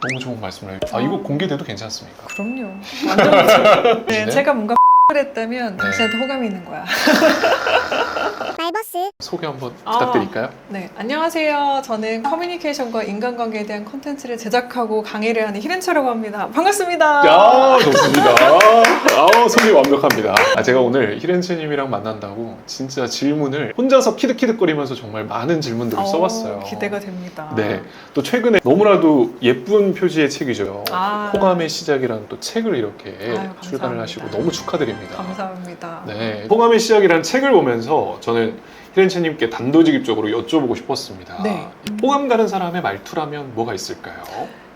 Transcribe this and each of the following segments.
너무 좋은 말씀을 해주셨아 이거 공개돼도 괜찮습니까? 그럼요. 완전. 네, 네. 제가 뭔가 했다면 네. 당신한테 호감이 있는 거야. 말버스 소개 한번 아. 부탁드릴까요? 네, 안녕하세요. 저는 커뮤니케이션과 인간관계에 대한 콘텐츠를 제작하고 강의를 하는 히렌처라고 합니다. 반갑습니다. 야 좋습니다. 아 소개 완벽합니다. 아, 제가 오늘 히렌츠님이랑 만난다고 진짜 질문을 혼자서 키득키득거리면서 정말 많은 질문들을 어, 써봤어요. 기대가 됩니다. 네. 또 최근에 너무나도 예쁜 표지의 책이죠. 아. 호감의 시작이라는 또 책을 이렇게 아유, 감사합니다. 출간을 하시고 너무 축하드립니다. 감사합니다. 네. 호감의 시작이라는 책을 보면서 저는 히렌츠님께 단도직입적으로 여쭤보고 싶었습니다. 네. 호감 가는 사람의 말투라면 뭐가 있을까요?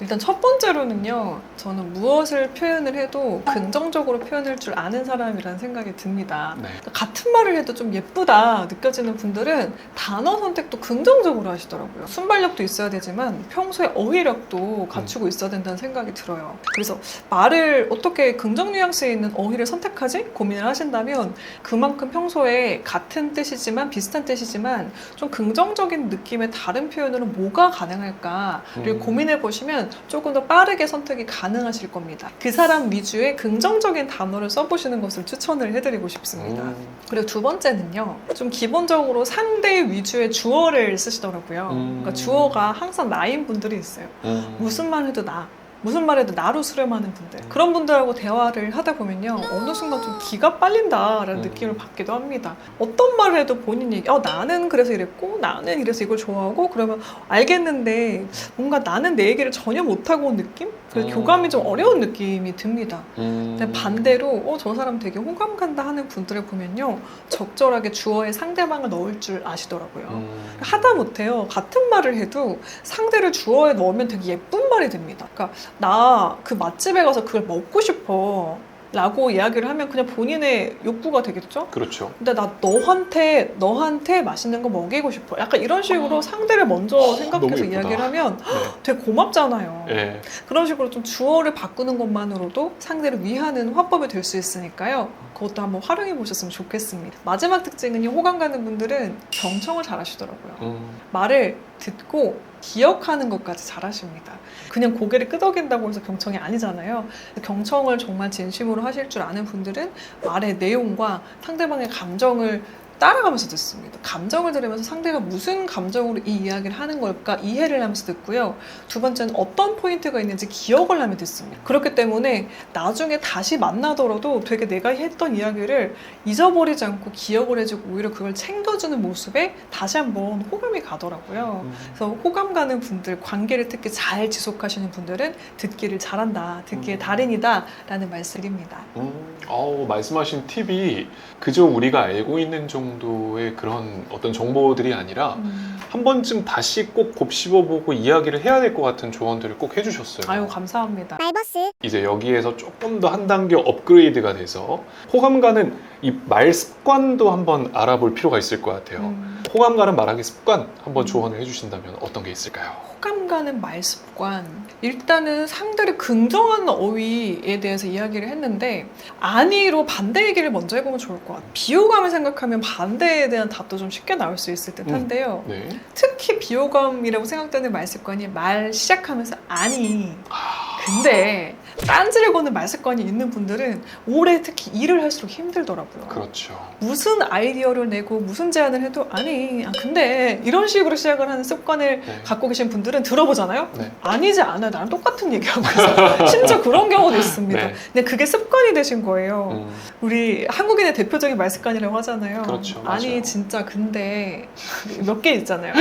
일단 첫 번째로는요, 저는 무엇을 표현을 해도 긍정적으로 표현할 줄 아는 사람이라는 생각이 듭니다. 네. 그러니까 같은 말을 해도 좀 예쁘다 느껴지는 분들은 단어 선택도 긍정적으로 하시더라고요. 순발력도 있어야 되지만 평소에 어휘력도 갖추고 있어야 된다는 생각이 들어요. 그래서 말을 어떻게 긍정 뉘앙스에 있는 어휘를 선택하지? 고민을 하신다면 그만큼 평소에 같은 뜻이지만 비슷한 뜻이지만 좀 긍정적인 느낌의 다른 표현으로 뭐가 가능할까를 음. 고민해 보시면 조금 더 빠르게 선택이 가능하실 겁니다. 그 사람 위주의 긍정적인 단어를 써보시는 것을 추천을 해드리고 싶습니다. 음. 그리고 두 번째는요, 좀 기본적으로 상대 위주의 주어를 쓰시더라고요. 음. 그러니까 주어가 항상 나인 분들이 있어요. 음. 무슨 말 해도 나. 무슨 말해도 나로 수렴하는 음. 분들 그런 분들하고 대화를 하다 보면요 어느 순간 좀 기가 빨린다라는 음. 느낌을 받기도 합니다 어떤 말을 해도 본인이 어, 나는 그래서 이랬고 나는 이래서 이걸 좋아하고 그러면 알겠는데 뭔가 나는 내 얘기를 전혀 못하고 온 느낌? 그래서 음. 교감이 좀 어려운 느낌이 듭니다 음. 근데 반대로 어, 저 사람 되게 호감 간다 하는 분들을 보면요 적절하게 주어에 상대방을 넣을 줄 아시더라고요 음. 하다 못해요. 같은 말을 해도 상대를 주어에 넣으면 되게 예쁜 말이 됩니다. 그러니까 나 그 맛집에 가서 그걸 먹고 싶어. 라고 이야기를 하면 그냥 본인의 욕구가 되겠죠? 그렇죠. 근데 나 너한테 너한테 맛있는 거 먹이고 싶어. 약간 이런 식으로 상대를 먼저 생각해서 아. 예쁘다. 이야기를 하면 네. 되게 고맙잖아요. 예. 그런 식으로 좀 주어를 바꾸는 것만으로도 상대를 위하는 화법이 될 수 있으니까요. 그것도 한번 활용해 보셨으면 좋겠습니다. 마지막 특징은요. 호감 가는 분들은 경청을 잘 하시더라고요. 음. 말을 듣고 기억하는 것까지 잘하십니다. 그냥 고개를 끄덕인다고 해서 경청이 아니잖아요. 경청을 정말 진심으로 하실 줄 아는 분들은 말의 내용과 상대방의 감정을 따라가면서 듣습니다. 감정을 들으면서 상대가 무슨 감정으로 이 이야기를 하는 걸까 이해를 하면서 듣고요. 두 번째는 어떤 포인트가 있는지 기억을 하며 듣습니다. 그렇기 때문에 나중에 다시 만나더라도 되게 내가 했던 이야기를 잊어버리지 않고 기억을 해주고 오히려 그걸 챙겨주는 모습에 다시 한번 호감이 가더라고요. 음. 그래서 호감 가는 분들, 관계를 특히 잘 지속하시는 분들은 듣기를 잘한다, 듣기의 음. 달인이다 라는 말씀입니다. 음. 어우, 말씀하신 팁이 그저 우리가 알고 있는 정도 의 그런 어떤 정보들이 아니라 음. 한 번쯤 다시 꼭 곱씹어보고 이야기를 해야 될 것 같은 조언들을 꼭 해주셨어요. 아유 감사합니다. 말버스 이제 여기에서 조금 더 한 단계 업그레이드가 돼서 호감 가는 이 말 습관도 한번 알아볼 필요가 있을 것 같아요. 음. 호감 가는 말하기 습관 한번 음. 조언을 해주신다면 어떤 게 있을까요? 호감 가는 말 습관. 일단은 상대를 긍정하는 어휘에 대해서 이야기를 했는데 아니로 반대 얘기를 먼저 해보면 좋을 것 같아요. 비호감을 생각하면 반 대에 대한 답도 좀 쉽게 나올 수 있을 듯 한데요. 네. 특히 비호감이라고 생각되는 말 습관이 말 시작하면서 아니 아, 근데 딴지를 거는 말 습관이 있는 분들은 올해 특히 일을 할수록 힘들더라고요. 그렇죠. 무슨 아이디어를 내고 무슨 제안을 해도 아니 아, 근데 이런 식으로 시작을 하는 습관을 네. 갖고 계신 분들은 들어보잖아요. 네. 아니지 않아요. 나랑 똑같은 얘기하고 있어. 심지어 그런 경우도 있습니다. 네. 근데 그게 습관이 되신 거예요. 음, 우리 한국인의 대표적인 말 습관이라고 하잖아요. 그렇죠. 아니 맞아요. 진짜 근데 몇 개 있잖아요.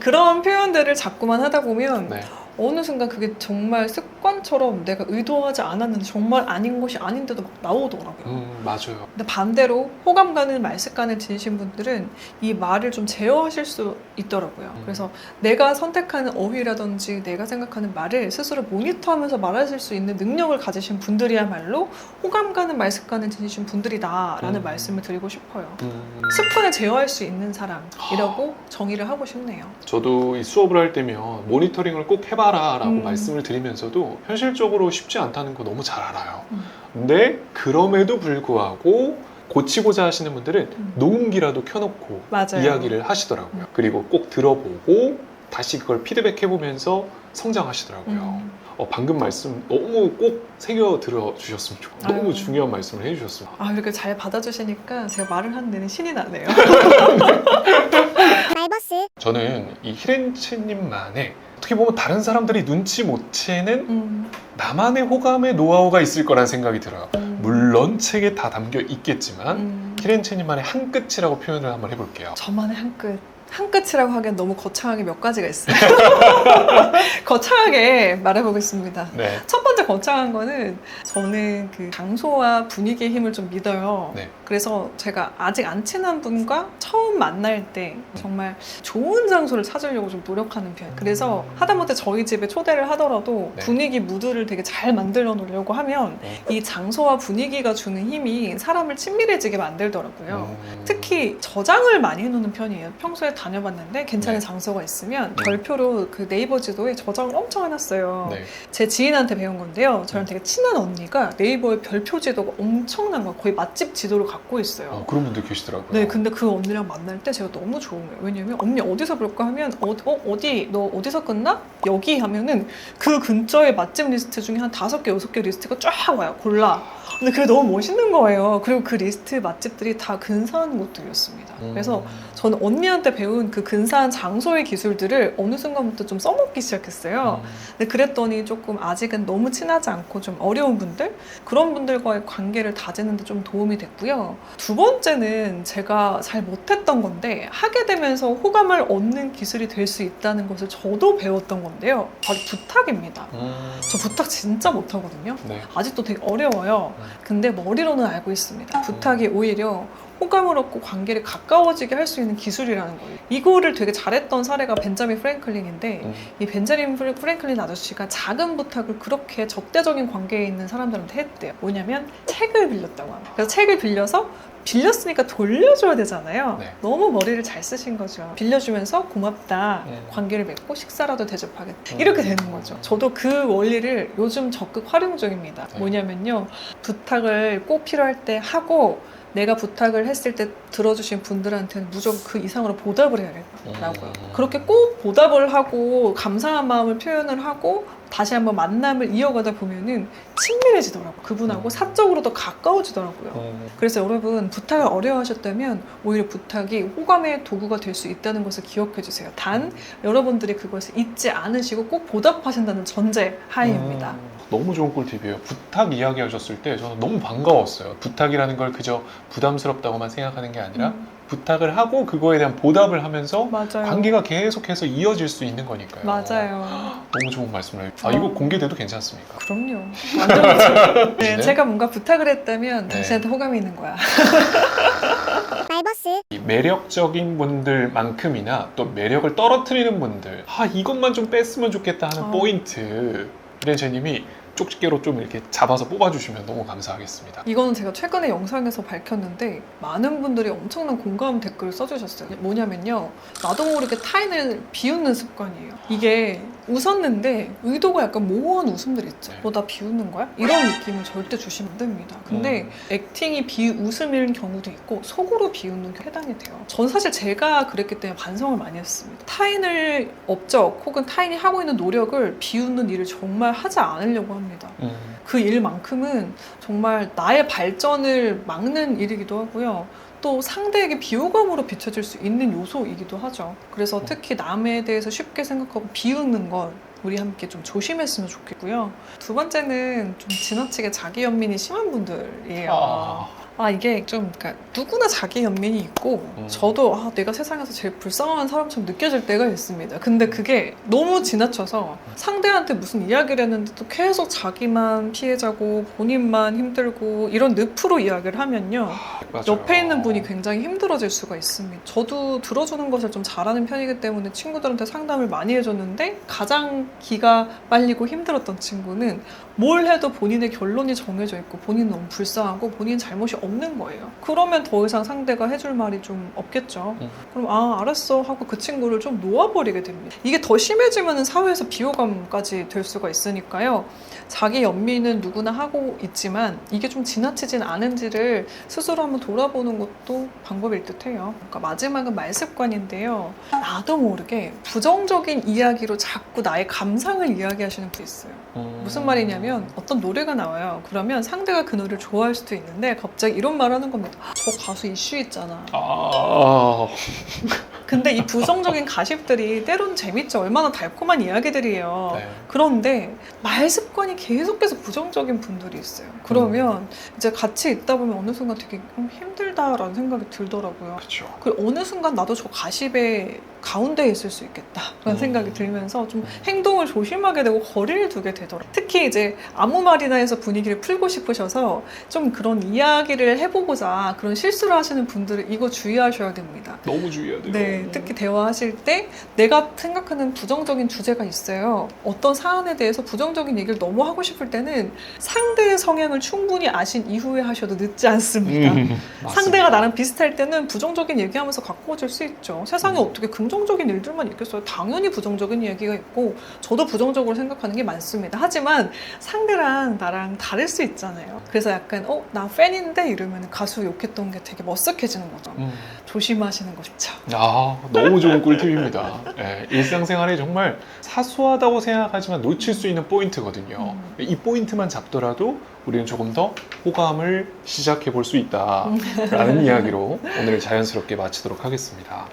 그런 표현들을 자꾸만 하다 보면 네. 어느 순간 그게 정말 습관처럼 내가 의도하지 않았는데 정말 아닌 것이 아닌데도 막 나오더라고요. 음, 맞아요. 근데 반대로 호감 가는 말 습관을 지니신 분들은 이 말을 좀 제어하실 수 있더라고요. 음. 그래서 내가 선택하는 어휘라든지 내가 생각하는 말을 스스로 모니터하면서 말하실 수 있는 능력을 가지신 분들이야말로 호감 가는 말 습관을 지니신 분들이다라는 음. 말씀을 드리고 싶어요. 음, 습관을 제어할 수 있는 사람이라고 정의를 하고 싶네요. 저도 이 수업을 할 때면 모니터링을 꼭 해봐 라라고 음. 말씀을 드리면서도 현실적으로 쉽지 않다는 거 너무 잘 알아요. 음. 근데 그럼에도 불구하고 고치고자 하시는 분들은 음. 녹음기라도 켜놓고 맞아요. 이야기를 하시더라고요. 음. 그리고 꼭 들어보고 다시 그걸 피드백해보면서 성장하시더라고요. 음. 어, 방금 말씀 너무 꼭 새겨 들어 주셨으면 좋겠어요. 너무. 중요한 말씀을 해주셨어요. 아 이렇게 잘 받아주시니까 제가 말을 하는 데는 신이 나네요. 말버스 저는 이 히렌치님만의 어떻게 보면 다른 사람들이 눈치 못 채는 음, 나만의 호감의 노하우가 있을 거란 생각이 들어요. 음, 물론 책에 다 담겨 있겠지만 음, 히렌치님만의 한 끝이라고 표현을 한번 해볼게요. 저만의 한 끝. 한 끝이라고 하기엔 너무 거창하게 몇 가지가 있어요. 거창하게 말해보겠습니다. 네. 첫 번째 거창한 거는 저는 그 장소와 분위기의 힘을 좀 믿어요. 네. 그래서 제가 아직 안 친한 분과 처음 만날 때 정말 좋은 장소를 찾으려고 좀 노력하는 편. 그래서 하다못해 저희 집에 초대를 하더라도 네. 분위기 무드를 되게 잘 만들어 놓으려고 하면 네. 이 장소와 분위기가 주는 힘이 사람을 친밀해지게 만들더라고요. 음. 특히 저장을 많이 해놓는 편이에요. 평소에 다녀봤는데 괜찮은 네. 장소가 있으면 네. 별표로 그 네이버 지도에 저장을 엄청 해놨어요. 네. 제 지인한테 배운 건데요. 저랑 되게 친한 언니가 네이버에 별표 지도가 엄청난 거 거의 맛집 지도를 갖고 있어요. 어, 그런 분들 계시더라고요. 네, 근데 그 언니랑 만날 때 제가 너무 좋은 거예요. 왜냐면 언니 어디서 볼까 하면 어, 어 어디 너 어디서 끝나? 여기 하면은 그 근처에 맛집 리스트 중에 한 다섯 개 여섯 개 리스트가 쫙 와요. 골라. 근데 그게 너무 멋있는 거예요. 그리고 그 리스트 맛집들이 다 근사한 곳들이었습니다. 음. 그래서 저는 언니한테 배운 그 근사한 장소의 기술들을 어느 순간부터 좀 써먹기 시작했어요. 음. 근데 그랬더니 조금 아직은 너무 친하지 않고 좀 어려운 분들 그런 분들과의 관계를 다지는데 좀 도움이 됐고요. 두 번째는 제가 잘 못했던 건데 하게 되면서 호감을 얻는 기술이 될 수 있다는 것을 저도 배웠던 건데요. 바로 부탁입니다. 음. 저 부탁 진짜 못하거든요. 네. 아직도 되게 어려워요. 음. 근데 머리로는 알고 있습니다. 부탁이 오히려 호감을 얻고 관계를 가까워지게 할 수 있는 기술이라는 거예요. 이거를 되게 잘했던 사례가 벤자민 프랭클린인데 음. 이 벤자민 프랭클린 아저씨가 작은 부탁을 그렇게 적대적인 관계에 있는 사람들한테 했대요. 뭐냐면 책을 빌렸다고 합니다. 그래서 책을 빌려서 빌렸으니까 돌려줘야 되잖아요. 네. 너무 머리를 잘 쓰신 거죠. 빌려주면서 고맙다. 음. 관계를 맺고 식사라도 대접하겠다. 음. 이렇게 되는 거죠. 저도 그 원리를 요즘 적극 활용 중입니다. 네. 뭐냐면요. 부탁을 꼭 필요할 때 하고 내가 부탁을 했을 때 들어주신 분들한테는 무조건 그 이상으로 보답을 해야겠다라고요. 음. 그렇게 꼭 보답을 하고 감사한 마음을 표현을 하고 다시 한번 만남을 이어가다 보면은 친밀해지더라고요. 그분하고 음. 사적으로도 가까워지더라고요. 음. 그래서 여러분 부탁을 어려워하셨다면 오히려 부탁이 호감의 도구가 될 수 있다는 것을 기억해 주세요. 단 여러분들이 그것을 잊지 않으시고 꼭 보답하신다는 전제 하에입니다. 음, 너무 좋은 꿀팁이에요. 부탁 이야기 하셨을 때 저는 너무 반가웠어요. 부탁이라는 걸 그저 부담스럽다고만 생각하는 게 아니라 음, 부탁을 하고 그거에 대한 보답을 하면서 맞아요. 관계가 계속해서 이어질 수 있는 거니까요. 맞아요. 너무 좋은 말씀을 해주셨어요. 아, 어. 이거 공개돼도 괜찮습니까? 그럼요. 완전. 네, 네. 제가 뭔가 부탁을 했다면 네. 당신한테 호감이 있는 거야. 말버스 이 매력적인 분들만큼이나 또 매력을 떨어뜨리는 분들 아 이것만 좀 뺐으면 좋겠다 하는 어. 포인트 이렌제님이 쪽집게로 좀 이렇게 잡아서 뽑아주시면 너무 감사하겠습니다. 이거는 제가 최근에 영상에서 밝혔는데 많은 분들이 엄청난 공감 댓글을 써주셨어요. 뭐냐면요. 나도 모르게 타인을 비웃는 습관이에요. 이게 웃었는데 의도가 약간 모호한 웃음들 있죠. 네. 너나 비웃는 거야? 이런 느낌을 절대 주시면 안 됩니다. 근데 음. 액팅이 비웃음일 경우도 있고 속으로 비웃는 게 해당이 돼요. 전 사실 제가 그랬기 때문에 반성을 많이 했습니다. 타인을 업적 혹은 타인이 하고 있는 노력을 비웃는 일을 정말 하지 않으려고 합니다. 음, 그 일만큼은 정말 나의 발전을 막는 일이기도 하고요. 또 상대에게 비호감으로 비춰질 수 있는 요소이기도 하죠. 그래서 특히 남에 대해서 쉽게 생각하고 비웃는 건 우리 함께 좀 조심했으면 좋겠고요. 두 번째는 좀 지나치게 자기 연민이 심한 분들이에요. 아, 아 이게 좀 그러니까 누구나 자기 연민이 있고 음. 저도 아, 내가 세상에서 제일 불쌍한 사람처럼 느껴질 때가 있습니다. 근데 그게 너무 지나쳐서 상대한테 무슨 이야기를 했는데 또 계속 자기만 피해자고 본인만 힘들고 이런 늪으로 이야기를 하면요. 맞아요. 옆에 있는 분이 굉장히 힘들어질 수가 있습니다. 저도 들어주는 것을 좀 잘하는 편이기 때문에 친구들한테 상담을 많이 해줬는데 가장 기가 빨리고 힘들었던 친구는 뭘 해도 본인의 결론이 정해져 있고 본인은 너무 불쌍하고 본인 잘못이 없는 거예요. 그러면 더 이상 상대가 해줄 말이 좀 없겠죠. 음. 그럼 아 알았어 하고 그 친구를 좀 놓아버리게 됩니다. 이게 더 심해지면 사회에서 비호감까지 될 수가 있으니까요. 자기 연민은 누구나 하고 있지만 이게 좀 지나치진 않은지를 스스로 한번 돌아보는 것도 방법일 듯해요. 그러니까 마지막은 말습관인데요. 나도 모르게 부정적인 이야기로 자꾸 나의 감상을 이야기하시는 분이 있어요. 음. 무슨 말이냐면 어떤 노래가 나와요. 그러면 상대가 그 노래를 좋아할 수도 있는데 갑자기 이런 말 하는 겁니다. 아, 저 가수 이슈 있잖아. 아, 근데 이 부정적인 가십들이 때론 재밌죠. 얼마나 달콤한 이야기들이에요. 네. 그런데 말 습관이 계속해서 부정적인 분들이 있어요. 그러면 음. 이제 같이 있다 보면 어느 순간 되게 좀 힘들다라는 생각이 들더라고요. 그렇죠. 그 어느 순간 나도 저 가십의 가운데에 있을 수 있겠다라는 음. 생각이 들면서 좀 음. 행동을 조심하게 되고 거리를 두게 되더라고요. 특히 이제 아무 말이나 해서 분위기를 풀고 싶으셔서 좀 그런 이야기를 해보고자 그런 실수를 하시는 분들은 이거 주의하셔야 됩니다. 너무 주의해야 돼요. 네, 특히 대화하실 때 내가 생각하는 부정적인 주제가 있어요. 어떤 사안에 대해서 부정적인 얘기를 너무 하고 싶을 때는 상대의 성향을 충분히 아신 이후에 하셔도 늦지 않습니다. 음. 상대가 나랑 비슷할 때는 부정적인 얘기하면서 가까워질 수 있죠. 세상에 음. 어떻게 긍정적인 일들만 있겠어요? 당연히 부정적인 얘기가 있고 저도 부정적으로 생각하는 게 많습니다. 하지만 상대랑 나랑 다를 수 있잖아요. 그래서 약간 어 나 팬인데 이러면 가수 욕했던 게 되게 머쓱해지는 거죠. 음. 조심하시는 거 좋죠. 아, 너무 좋은 꿀팁입니다. 예, 일상생활에 정말 사소하다고 생각하지만 놓칠 수 있는 포인트거든요. 음. 이 포인트만 잡더라도 우리는 조금 더 호감을 시작해 볼 수 있다라는 이야기로 오늘 자연스럽게 마치도록 하겠습니다.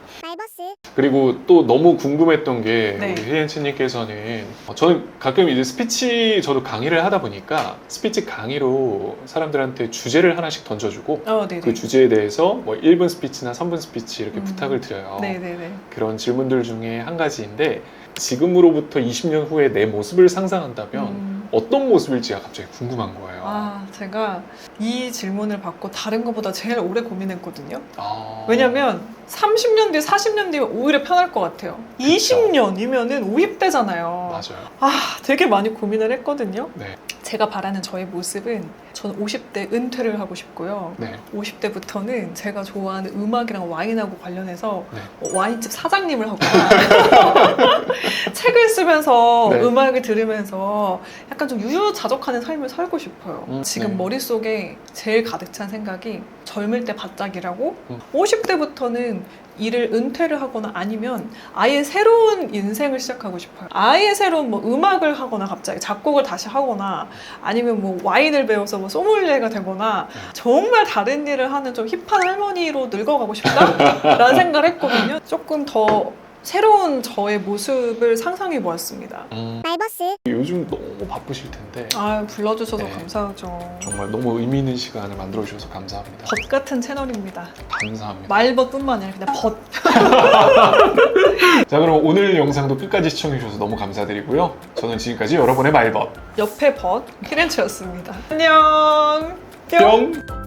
그리고 또 너무 궁금했던 게 네. 우리 혜연치님께서는 어, 저는 가끔 이제 스피치 저도 강의를 하다 보니까 스피치 강의로 사람들한테 주제를 하나씩 던져주고 어, 네네. 그 주제에 대해서 뭐 1분 스피치나 3분 스피치 이렇게 음. 부탁을 드려요. 네네네. 그런 질문들 중에 한 가지인데 지금으로부터 20년 후에 내 모습을 상상한다면 음. 어떤 모습일지가 갑자기 궁금한 거예요. 아, 제가 이 질문을 받고 다른 것보다 제일 오래 고민했거든요. 아. 왜냐면 30년 뒤, 40년 뒤면 오히려 편할 것 같아요. 20년이면은 50대잖아요. 맞아요. 아, 되게 많이 고민을 했거든요. 네. 제가 바라는 저의 모습은 저는 50대 은퇴를 하고 싶고요. 네. 50대부터는 제가 좋아하는 음악이랑 와인하고 관련해서 네. 어, 와인집 사장님을 하거나 책을 쓰면서 네. 음악을 들으면서 약간 좀 유유자적하는 삶을 살고 싶어요. 음, 지금 네. 머릿속에 제일 가득 찬 생각이 젊을 때 바짝이라고 음. 50대부터는 일을 은퇴를 하거나 아니면 아예 새로운 인생을 시작하고 싶어요. 아예 새로운 뭐 음악을 하거나 갑자기 작곡을 다시 하거나 아니면 뭐 와인을 배워서 뭐 소믈리에가 되거나 네. 정말 다른 일을 하는 좀 힙한 할머니로 늙어가고 싶다라는 생각을 했거든요. 조금 더 새로운 저의 모습을 상상해 보았습니다. 음, 말버스 요즘 너무 바쁘실 텐데 아 불러주셔서 네. 감사하죠. 정말 너무 의미 있는 시간을 만들어 주셔서 감사합니다. 벗 같은 채널입니다. 감사합니다. 말벗뿐만 아니라 그냥 벗. 자 그럼 오늘 영상도 끝까지 시청해 주셔서 너무 감사드리고요. 저는 지금까지 여러분의 말벗 옆에 벗 키렌츠였습니다. 안녕. 뿅. 뿅.